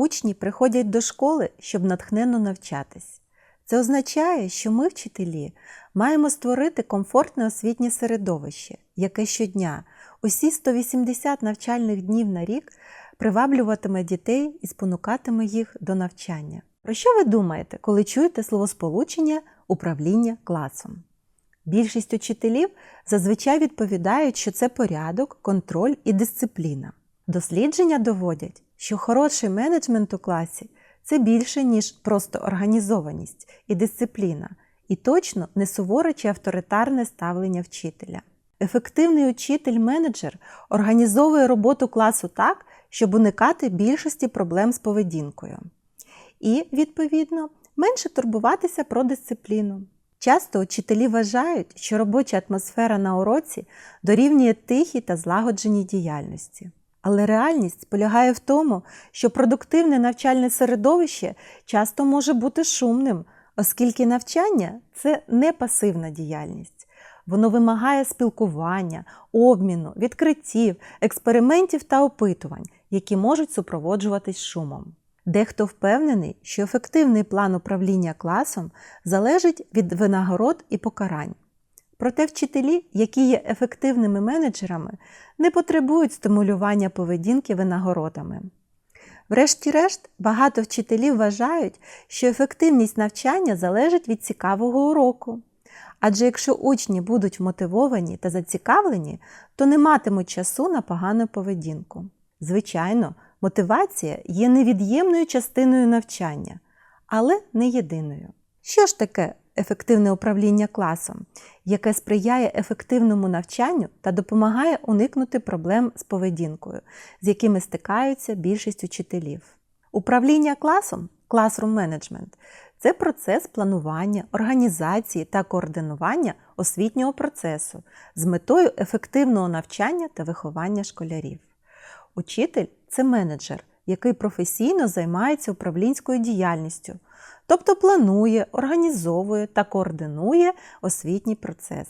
Учні приходять до школи, щоб натхненно навчатись. Це означає, що ми, вчителі, маємо створити комфортне освітнє середовище, яке щодня, усі 180 навчальних днів на рік, приваблюватиме дітей і спонукатиме їх до навчання. Про що ви думаєте, коли чуєте словосполучення управління класом? Більшість учителів зазвичай відповідають, що це порядок, контроль і дисципліна. Дослідження доводять, що хороший менеджмент у класі це більше, ніж просто організованість і дисципліна, і точно не суворе чи авторитарне ставлення вчителя. Ефективний учитель-менеджер організовує роботу класу так, щоб уникати більшості проблем з поведінкою. І, відповідно, менше турбуватися про дисципліну. Часто учителі вважають, що робоча атмосфера на уроці дорівнює тихій та злагодженій діяльності. Але реальність полягає в тому, що продуктивне навчальне середовище часто може бути шумним, оскільки навчання це не пасивна діяльність. Воно вимагає спілкування, обміну, відкриттів, експериментів та опитувань, які можуть супроводжуватись шумом. Дехто впевнений, що ефективний план управління класом залежить від винагород і покарань. Проте вчителі, які є ефективними менеджерами, не потребують стимулювання поведінки винагородами. Врешті-решт, багато вчителів вважають, що ефективність навчання залежить від цікавого уроку. Адже якщо учні будуть мотивовані та зацікавлені, то не матимуть часу на погану поведінку. Звичайно, мотивація є невід'ємною частиною навчання, але не єдиною. Що ж таке ефективне управління класом, яке сприяє ефективному навчанню та допомагає уникнути проблем з поведінкою, з якими стикаються більшість учителів? Управління класом Classroom Management – це процес планування, організації та координування освітнього процесу з метою ефективного навчання та виховання школярів. Учитель це менеджер, який професійно займається управлінською діяльністю, тобто планує, організовує та координує освітній процес.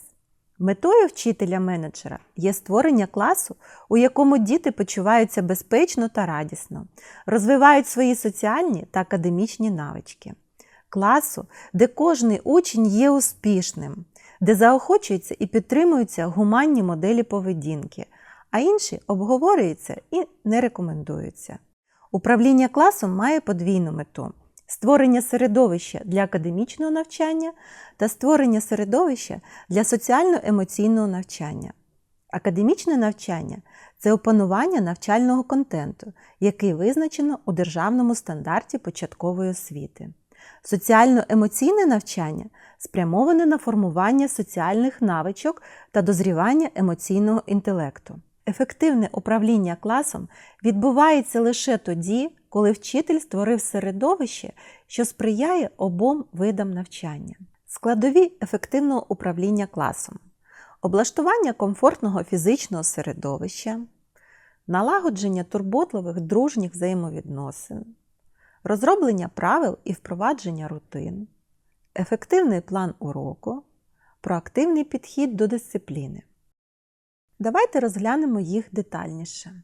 Метою вчителя-менеджера є створення класу, у якому діти почуваються безпечно та радісно, розвивають свої соціальні та академічні навички. Класу, де кожний учень є успішним, де заохочуються і підтримуються гуманні моделі поведінки, а інші обговорюються і не рекомендуються. Управління класом має подвійну мету створення середовища для академічного навчання та створення середовища для соціально-емоційного навчання. Академічне навчання це опанування навчального контенту, який визначено у державному стандарті початкової освіти. Соціально-емоційне навчання спрямоване на формування соціальних навичок та дозрівання емоційного інтелекту. Ефективне управління класом відбувається лише тоді, коли вчитель створив середовище, що сприяє обом видам навчання. Складові ефективного управління класом, облаштування комфортного фізичного середовища, налагодження турботливих дружніх взаємовідносин, розроблення правил і впровадження рутин, ефективний план уроку, проактивний підхід до дисципліни. Давайте розглянемо їх детальніше.